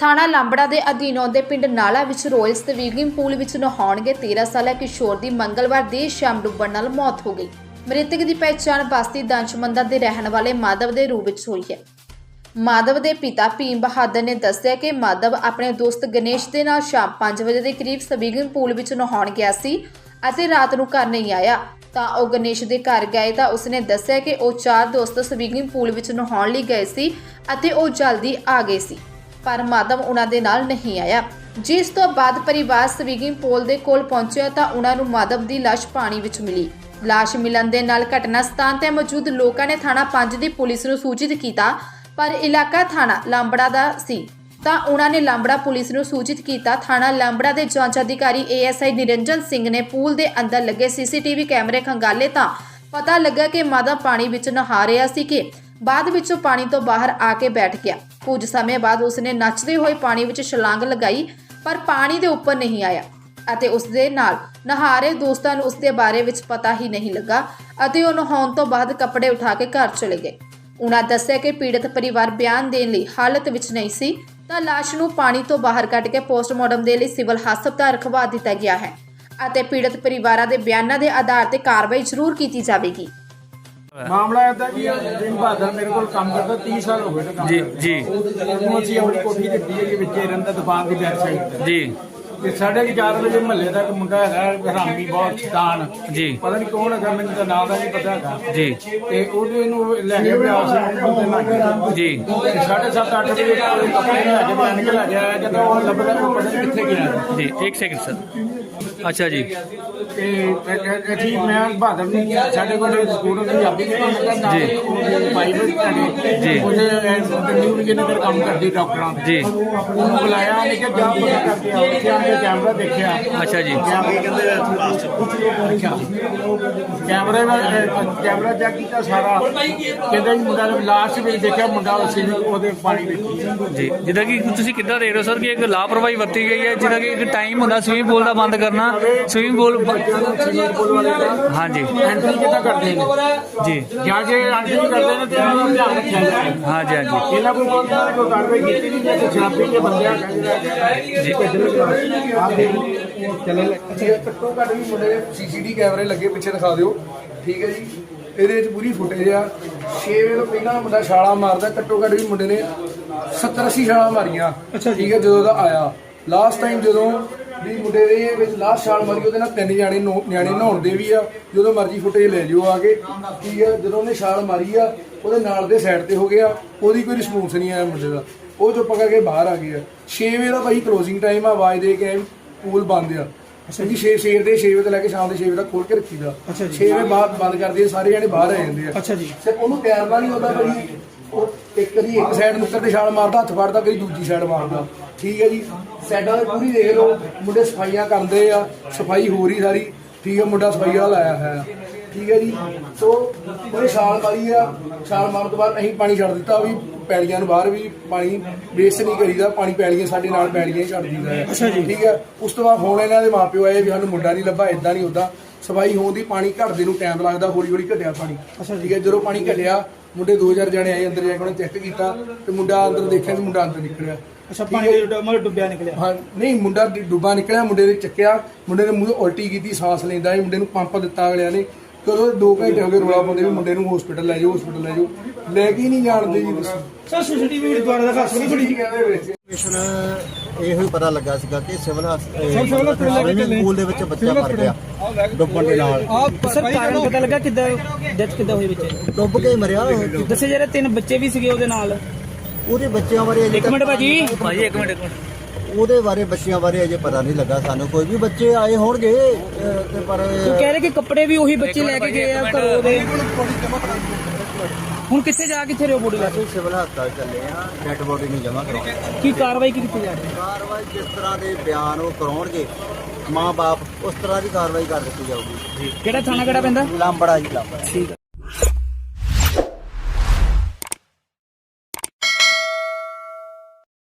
ਥਾਣਾ ਲਾਂਬੜਾ ਦੇ ਅਧੀਨ ਆਉਂਦੇ ਪਿੰਡ ਨਾਲਾ ਵਿੱਚ ਰੋਇਲ ਸਵੀਮਿੰਗ ਪੂਲ ਵਿੱਚ ਨਹਾਉਣਗੇ 13 ਸਾਲਾ ਕਿਸ਼ੋਰ ਦੀ ਮੰਗਲਵਾਰ ਦੇਰ ਸ਼ਾਮ ਡੁੱਬਣ ਨਾਲ ਮੌਤ ਹੋ ਗਈ। ਮ੍ਰਿਤਕ ਦੀ ਪਹਿਚਾਣ ਬਸਤੀ ਦੰਸ਼ਮੰਦਾ ਦੇ ਰਹਿਣ ਵਾਲੇ ਮਾਧਵ ਦੇ ਰੂਪ ਵਿੱਚ ਹੋਈ ਹੈ। ਮਾਧਵ ਦੇ ਪਿਤਾ ਭੀਮ ਬਹਾਦਰ ਨੇ ਦੱਸਿਆ ਕਿ ਮਾਧਵ ਆਪਣੇ ਦੋਸਤ ਗਣੇਸ਼ ਦੇ ਨਾਲ ਸ਼ਾਮ 5 ਵਜੇ ਦੇ ਕਰੀਬ ਸਵੀਮਿੰਗ ਪੂਲ ਵਿੱਚ ਨਹਾਉਣ ਗਿਆ ਸੀ ਅਤੇ ਰਾਤ ਨੂੰ ਘਰ ਨਹੀਂ ਆਇਆ। ਤਾਂ ਉਹ ਗਣੇਸ਼ ਦੇ ਘਰ ਗਏ ਤਾਂ ਉਸਨੇ ਦੱਸਿਆ ਕਿ ਉਹ ਚਾਰ ਦੋਸਤ ਸਵੀਮਿੰਗ ਪੂਲ ਵਿੱਚ ਨਹਾਉਣ ਲਈ ਗਏ ਸੀ ਅਤੇ ਉਹ ਜਲਦੀ ਆ ਗਏ ਸੀ। ਪਰ ਮਾਧਵ ਉਹਨਾਂ ਦੇ ਨਾਲ ਨਹੀਂ ਆਇਆ। ਜਿਸ ਤੋਂ ਬਾਅਦ ਪਰਿਵਾਰ ਸਵੀਮਿੰਗ ਪੂਲ ਦੇ ਕੋਲ ਪਹੁੰਚਿਆ ਤਾਂ ਉਹਨਾਂ ਨੂੰ ਮਾਧਵ ਦੀ ਲਾਸ਼ ਪਾਣੀ ਵਿੱਚ ਮਿਲੀ। ਲਾਸ਼ ਮਿਲਣ ਦੇ ਨਾਲ ਘਟਨਾ ਸਥਾਨ ਤੇ ਮੌਜੂਦ ਲੋਕਾਂ ਨੇ ਥਾਣਾ 5 ਦੀ ਪੁਲਿਸ ਨੂੰ ਸੂਚਿਤ ਕੀਤਾ, ਪਰ ਇਲਾਕਾ ਥਾਣਾ ਲਾਂਬੜਾ ਦਾ ਸੀ। ਤਾਂ ਉਹਨਾਂ ਨੇ ਲਾਂਬੜਾ ਪੁਲਿਸ ਨੂੰ ਸੂਚਿਤ ਕੀਤਾ, ਥਾਣਾ ਲਾਂਬੜਾ ਦੇ ਜਾਂਚ ਅਧਿਕਾਰੀ ਏਐਸਆਈ ਨਿਰੰਜਨ ਸਿੰਘ ਨੇ ਪੂਲ ਦੇ ਅੰਦਰ ਲੱਗੇ ਸੀਸੀਟੀਵੀ ਕੈਮਰੇ ਖੰਗਾਲੇ ਤਾਂ ਪਤਾ ਲੱਗਾ ਕਿ ਮਾਦਾ ਪਾਣੀ ਵਿੱਚ ਨਹਾ ਰਿਹਾ ਸੀ ਕਿ ਬਾਅਦ ਵਿੱਚੋਂ ਪਾਣੀ ਤੋਂ ਬਾਹਰ ਆ ਕੇ ਬੈਠ ਗਿਆ। ਕੁਝ ਸਮੇਂ ਬਾਅਦ ਉਸਨੇ ਨੱਚਦੇ ਹੋਏ ਪਾਣੀ ਵਿੱਚ ਛਲਾਂਗ ਲਗਾਈ, ਪਰ ਪਾਣੀ ਦੇ ਉੱਪਰ ਨਹੀਂ ਆਇਆ ਅਤੇ ਉਸ ਦੇ ਨਾਲ ਨਹਾਰੇ ਦੋਸਤਾਂ ਨੂੰ ਉਸ ਦੇ ਬਾਰੇ ਵਿੱਚ ਪਤਾ ਹੀ ਨਹੀਂ ਲੱਗਾ ਅਤੇ ਉਹ ਨਹਾਉਣ ਤੋਂ ਬਾਅਦ ਕੱਪੜੇ ਉਠਾ ਕੇ ਘਰ ਚਲੇ ਗਏ। ਉਹਨਾਂ ਦੱਸਿਆ ਕਿ ਪੀੜਤ ਪਰਿਵਾਰ ਬਿਆਨ ਦੇਣ ਲਈ ਹਾਲਤ ਵਿੱਚ ਨਹੀਂ ਸੀ, ਤਾਂ ਲਾਸ਼ ਨੂੰ ਪਾਣੀ ਤੋਂ ਬਾਹਰ ਕੱਢ ਕੇ ਪੋਸਟਮਾਰਟਮ ਦੇ ਲਈ ਸਿਵਲ ਹਸਪਤਾਲ ਰਖਵਾ ਦਿੱਤਾ ਗਿਆ ਹੈ ਅਤੇ ਪੀੜਤ ਪਰਿਵਾਰਾਂ ਦੇ ਬਿਆਨਾਂ ਦੇ ਆਧਾਰ ਤੇ ਕਾਰਵਾਈ ਜ਼ਰੂਰ ਕੀਤੀ ਜਾਵੇਗੀ। ਮਾਮਲਾ ਇਹਦਾ ਜੀ ਦਿਨ ਬਹਾਦਰ ਮੇਰੇ ਕੋਲ ਕੰਮ ਕਰਦਾ 30 ਸਾਲ ਹੋ ਗਏ ਨੇ ਕੰਮ ਜੀ। ਜੀ। ਉਹਨੂੰ ਅਸੀਂ ਆਪਣੀ ਕੋਠੀ ਦਿੱਤੀ ਹੈ ਕਿ ਵਿੱਚੇ ਰਹਿੰਦਾ ਦੁਕਾਨ ਦੀ ਬੈਕ ਸਾਈਡ ਤੇ। ਜੀ। ਤੇ ਸਾਢੇ ਕੁ ਚਾਰ ਵਜੇ ਮਹੱਲੇ ਦਾ ਇੱਕ ਮੁੰਡਾ ਹੈਗਾ ਹਰਾਮੀ ਬਹੁਤ ਸ਼ੈਤਾਨ। ਜੀ। ਪਤਾ ਨਹੀਂ ਕੌਣ ਹੈਗਾ ਮੈਨੂੰ ਤਾਂ ਨਾਮ ਦਾ ਨਹੀਂ ਪਤਾ ਹੈਗਾ। ਜੀ। ਤੇ ਉਹਦੇ ਨੂੰ ਲੈ ਕੇ ਪਿਆ ਸੀ ਉਹਨੂੰ ਬੰਦੇ ਨਾਲ ਜੀ। ਤੇ ਸਾਢੇ ਸੱਤ ਅੱਠ ਵਜੇ ਕੋਲ ਕੱਪੜੇ ਲੈ ਕੇ ਗਿਆ ਜਦੋਂ ਉਹ ਲੱਭਦਾ ਉਹ ਪਤਾ ਨਹੀਂ ਕਿੱਥੇ ਗਿਆ। ਜੀ ਇੱਕ ਸੈਕਿੰਡ ਸਰ ਅੱਛਾ ਜੀ। ਤੇ ਅਸੀਂ ਮੈਂ ਬਹਾਦਰ ਨੂੰ ਸਾਡੇ ਕੋਲ ਸਕੂਟਰ ਦੀ ਆਪੀ ਦੇ ਜੀ। ਪ੍ਰਾਈਵੇਟ ਹੈਗੇ ਜੀ। ਉਹਦੇ ਨਿਊ ਜਨਰਲ ਕੰਮ ਕਰਦੀ ਡਾਕਟਰਾਂ ਜੀ। ਉਹਨੂੰ ਬੁਲਾਇਆ ਉਹਨੇ ਕਿ ਜਾ ਪਤਾ ਕਰਕੇ ਆਓ ਇੱਥੇ ਆ ਕੇ ਕੈਮਰਾ ਦੇਖਿਆ। ਅੱਛਾ ਜੀ। ਅੱਛਾ। ਕੈਮਰੇ ਨਾਲ ਅਹ, ਕੈਮਰਾ ਚੈੱਕ ਕੀਤਾ ਸਾਰਾ। ਕਹਿੰਦਾ ਜੀ ਮੁੰਡਾ ਲਾਸਟ ਵਿੱਚ ਦੇਖਿਆ ਮੁੰਡਾ ਉਸੇ ਨੂੰ ਉਹਦੇ ਪਾਣੀ ਵਿੱਚ ਜੀ ਜਿੱਦਾਂ ਕਿ ਤੁਸੀਂ ਕਿੱਦਾਂ ਦੇਖ ਰਹੇ ਹੋ ਸਰ ਕਿ ਇੱਕ ਲਾਪਰਵਾਹੀ ਵਰਤੀ ਗਈ ਹੈ ਜਿੱਦਾਂ ਕਿ ਇੱਕ ਟਾਈਮ ਹੁੰਦਾ ਸਵਿਮਿੰਗ ਪੂਲ ਦਾ ਬੰਦ ਕਰਨਾ ਸਵਿਮਿੰਗ ਪੂਲ ਸਵਿਮਿੰਗ ਪੂਲ ਵਾਲੇ ਦਾ। ਹਾਂਜੀ। ਐਂਟਰੀ ਕਿੱਦਾਂ ਕਰਦੇ ਨੇ? ਜੀ। ਜਾਂ ਜੇ ਐਂਟਰੀ ਕਰਦੇ ਨੇ ਤੇ ਉਹਨਾਂ ਦਾ ਧਿਆਨ ਰੱਖਿਆ ਜਾਏ। ਹਾਂਜੀ ਹਾਂਜੀ। ਇਹਨਾਂ ਕੋਈ ਕੋਈ ਕੋਈ ਕਾਰਵਾਈ ਕੀਤੀ ਨਹੀਂ ਜੇ ਸ਼ਰਾਬੀ ਦੇ ਬੰਦਿਆਂ ਜੀ। ਚੱਲੇ ਅੱਛਾ ਘੱਟੋ ਘੱਟ ਵੀ ਮੁੰਡੇ ਦੇ ਸੀਸੀਟੀ ਕੈਮਰੇ ਲੱਗੇ ਪਿੱਛੇ ਦਿਖਾ ਦਿਓ। ਠੀਕ ਹੈ ਜੀ। ਇਹਦੇ ਵਿੱਚ ਪੂਰੀ ਫੁਟੇਜ ਆ। 6 ਵਜੇ ਤੋਂ ਪਹਿਲਾਂ ਮੁੰਡਾ ਛਾਲਾ ਮਾਰਦਾ ਘੱਟੋ ਘੱਟ ਵੀ ਮੁੰਡੇ ਨੇ 70 80 ਛਾਲਾ ਮਾਰੀਆਂ। ਠੀਕ ਹੈ ਜਦੋਂ ਦਾ ਆਇਆ। ਲਾਸਟ ਟਾਈਮ ਜਦੋਂ ਵੀ ਮੁੰਡੇ ਦੇ ਵਿੱਚ ਲਾਸਟ ਛਾਲ ਮਾਰੀ ਉਹਦੇ ਨਾਲ ਤਿੰਨ ਜਾਣੇ ਨਿਆਣੇ ਨਹਾਉਣ ਦੇ ਵੀ ਆ। ਜਦੋਂ ਮਰਜ਼ੀ ਫੁਟੇਜ ਲੈ ਜਿਓ ਆ ਕੇ। ਠੀਕ ਹੈ ਜਦੋਂ ਉਹਨੇ ਛਾਲ ਮਾਰੀ ਆ ਉਹਦੇ ਨਾਲ ਦੇ ਸਾਈਡ ਤੇ ਹੋ ਗਿਆ। ਉਹਦੀ ਕੋਈ ਰਿਸਪੌਂਸ ਨਹੀਂ ਆਇਆ ਮੁੰਡੇ ਦਾ। ਉਹ ਚੁੱਪ ਕਰਕੇ ਬਾਹਰ ਆ ਗਿਆ 6 ਵਜੇ ਦਾ ਭਾਈ ਕਲੋਜ਼ਿੰਗ ਟਾਈਮ ਆ ਆਵਾਜ਼ ਦੇ ਕੇ ਪੂਲ ਬੰਦ ਆ। ਜੀ 6 ਸਵੇਰ ਦੇ 6 ਵਜੇ ਤੋਂ ਲੈ ਕੇ ਸ਼ਾਮ ਦੇ 6 ਵਜੇ ਤੱਕ ਖੋਲ ਕੇ ਰੱਖੀਦਾ 6 ਵਜੇ ਬਾਅਦ ਬੰਦ ਕਰ ਦਈਏ ਸਾਰੇ ਜਣੇ ਬਾਹਰ ਆ ਜਾਂਦੇ ਆ। ਅੱਛਾ ਜੀ। ਸਿਰ ਉਹਨੂੰ ਤੈਰਨਾ ਨਹੀਂ ਆਉਂਦਾ ਭਾਈ ਉਹ ਇੱਕ ਕਦੀ ਇੱਕ ਸਾਈਡ ਨੁੱਕਰ ਤੇ ਛਾਲ ਮਾਰਦਾ ਹੱਥ ਫੜਦਾ ਕਦੀ ਦੂਜੀ ਸਾਈਡ ਮਾਰਦਾ। ਠੀਕ ਹੈ ਜੀ। ਸਾਈਡਾਂ ਤੇ ਪੂਰੀ ਦੇਖ ਲਓ ਮੁੰਡੇ ਸਫਾਈਆਂ ਕਰਦੇ ਆ ਸਫ਼ਾਈ ਹੋ ਰਹੀ ਸਾਰੀ। ਠੀਕ ਹੈ ਮੁੰਡਾ ਸਫ਼ਾਈ ਵਾਲਾ ਲਾਇਆ ਹੈ ਠੀਕ ਹੈ ਜੀ। ਸੋ ਉਹਨੇ ਛਾਲ ਮਾਰੀ ਆ ਛਾਲ ਮਾਰਨ ਤੋਂ ਬਾਅਦ ਅਸੀਂ ਪਾਣੀ ਛੱਡ ਦਿੱਤਾ ਵੀ ਪੈਲੀਆਂ ਨੂੰ ਬਾਹਰ ਵੀ ਪਾਣੀ ਵੇਸਟ ਨਹੀਂ ਕਰੀਦਾ ਪਾਣੀ ਪੈਲੀਆਂ ਸਾਡੇ ਨਾਲ ਪੈਲੀਆਂ ਹੀ ਛੱਡ ਦਿੰਦਾ ਹੈ। ਅੱਛਾ ਜੀ। ਠੀਕ ਹੈ। ਉਸ ਤੋਂ ਬਾਅਦ ਹੁਣ ਇਹਨਾਂ ਦੇ ਮਾਪਿਓ ਆਏ ਵੀ ਸਾਨੂੰ ਮੁੰਡਾ ਨਹੀਂ ਲੱਭਾ ਇਦਾਂ ਨਹੀਂ ਹੁੰਦਾ। ਸਫ਼ਾਈ ਹੋਣ ਦੀ ਪਾਣੀ ਘਟਦੇ ਨੂੰ ਟਾਈਮ ਲੱਗਦਾ ਹੌਲੀ ਹੌਲੀ ਘਟਿਆ ਪਾਣੀ। ਠੀਕ ਹੈ ਜਦੋਂ ਪਾਣੀ ਘਟਿਆ ਮੁੰਡੇ 2000 ਜਣੇ ਆਏ ਅੰਦਰ ਜਾ ਕੇ ਉਹਨੇ ਚੈੱਕ ਕੀਤਾ ਤੇ ਮੁੰਡਾ ਅੰਦਰ ਦੇਖਿਆ ਤੇ ਮੁੰਡਾ ਅੰਦਰ ਨਿਕਲਿਆ। ਅੱਛਾ ਪਾਣੀ ਦੇ ਮਤਲਬ ਡੁੱਬਿਆ ਨਿਕਲਿਆ। ਹਾਂ ਨਹੀਂ ਮੁੰਡਾ ਡੁੱਬਾ ਨਿਕਲਿਆ ਮੁੰਡੇ ਨੇ ਚੱਕਿਆ ਮੁੰਡੇ ਨੇ ਮੂੰਹ ਉਲਟੀ ਕੀਤੀ ਸਾਹ ਲੈਂਦਾ ਸੀ ਮੁੰਡੇ ਨੂੰ ਪੰਪ ਦਿੱਤਾ ਅਗਲਿਆਂ ਨੇ। ਕਦੋਂ 2 ਘੰਟੇ ਹੋ ਗਏ ਰੋਲਾ ਪਾਉਂਦੇ ਵੀ ਮੁੰਡੇ ਨੂੰ ਹਸਪੀਟਲ ਲੈ ਜਾਓ ਹਸਪੀਟਲ ਲੈ ਜਾਓ। ਲੈ ਕੇ ਹੀ ਨਹੀਂ ਜਾਣਦੇ ਜੀ ਦੱਸੋ ਸਰ ਸੀਸੀਟੀਵੀ ਦੁਆਰਾ ਦਾ ਖਾਸ ਨਹੀਂ ਕੀ ਕਹਿੰਦੇ ਵਿੱਚ? ਇਨਫੋਰਮੇਸ਼ਨ ਇਹੋ ਹੀ ਪਤਾ ਲੱਗਾ ਸੀਗਾ ਕਿ ਸਿਵਲ ਸਿਵਲ ਹਸਪਤਾਲ ਲੈ ਕੇ ਚੱਲੇ। ਸਵਿਮਿੰਗ ਪੂਲ ਦੇ ਵਿੱਚ ਬੱਚਾ ਮਰ ਗਿਆ ਡੁੱਬਣ ਦੇ ਨਾਲ। ਸਰ ਕਾਰਨ ਪਤਾ ਲੱਗਾ ਕਿੱਦਾਂ ਡੈਥ ਕਿੱਦਾਂ ਹੋਈ ਬੱਚੇ ਡੁੱਬ ਕੇ ਹੀ ਮਰਿਆ। ਦੱਸੇ ਜਿਹੜੇ ਤਿੰਨ ਬੱਚੇ ਵੀ ਸੀਗੇ ਉਹਦੇ ਨਾਲ। ਉਹਦੇ ਬੱਚਿਆਂ ਬਾਰੇ ਇੱਕ ਮਿੰਟ ਭਾਜੀ। ਭਾਜੀ ਇੱਕ ਮਿੰਟ ਇੱਕ ਮਿੰਟ। ਉਹਦੇ ਬਾਰੇ ਬੱਚਿਆਂ ਬਾਰੇ ਅਜੇ ਪਤਾ ਨਹੀਂ ਲੱਗਾ। ਸਾਨੂੰ ਕੋਈ ਵੀ ਬੱਚੇ ਆਏ ਹੋਣਗੇ ਅਹ, ਤੇ ਪਰ ਉਹ ਕਹਿ ਰਹੇ ਕਿ ਕੱਪੜੇ ਵੀ ਉਹੀ ਬੱਚੇ ਲੈ ਕੇ ਗਏ ਆ ਘਰੋਂ ਦੇ। ਹੁਣ ਕਿੱਥੇ ਜਾ ਕਿੱਥੇ ਰਿਓ ਬੋਡੀ ਲਾ ਕੇ ਅਸੀਂ ਸਿਵਲ ਹਸਪਤਾਲ ਚੱਲੇ ਆ ਡੈੱਡ ਬੋਡੀ ਨੂੰ ਜਮ੍ਹਾਂ ਕਰਾਉਣ। ਕੀ ਕਾਰਵਾਈ ਕੀ ਕੀਤੀ ਜਾ ਰਹੀ ਹੈ? ਕਾਰਵਾਈ ਜਿਸ ਤਰ੍ਹਾਂ ਦੇ ਬਿਆਨ ਉਹ ਕਰਾਉਣਗੇ ਮਾਂ-ਬਾਪ ਉਸ ਤਰ੍ਹਾਂ ਦੀ ਕਾਰਵਾਈ ਕਰ ਦਿੱਤੀ ਜਾਊਗੀ। ਕਿਹੜਾ ਥਾਣਾ ਕਿਹੜਾ ਪੈਂਦਾ? ਲਾਂਬੜਾ ਜੀ ਲਾਂਬੜਾ। ਠੀਕ ਹੈ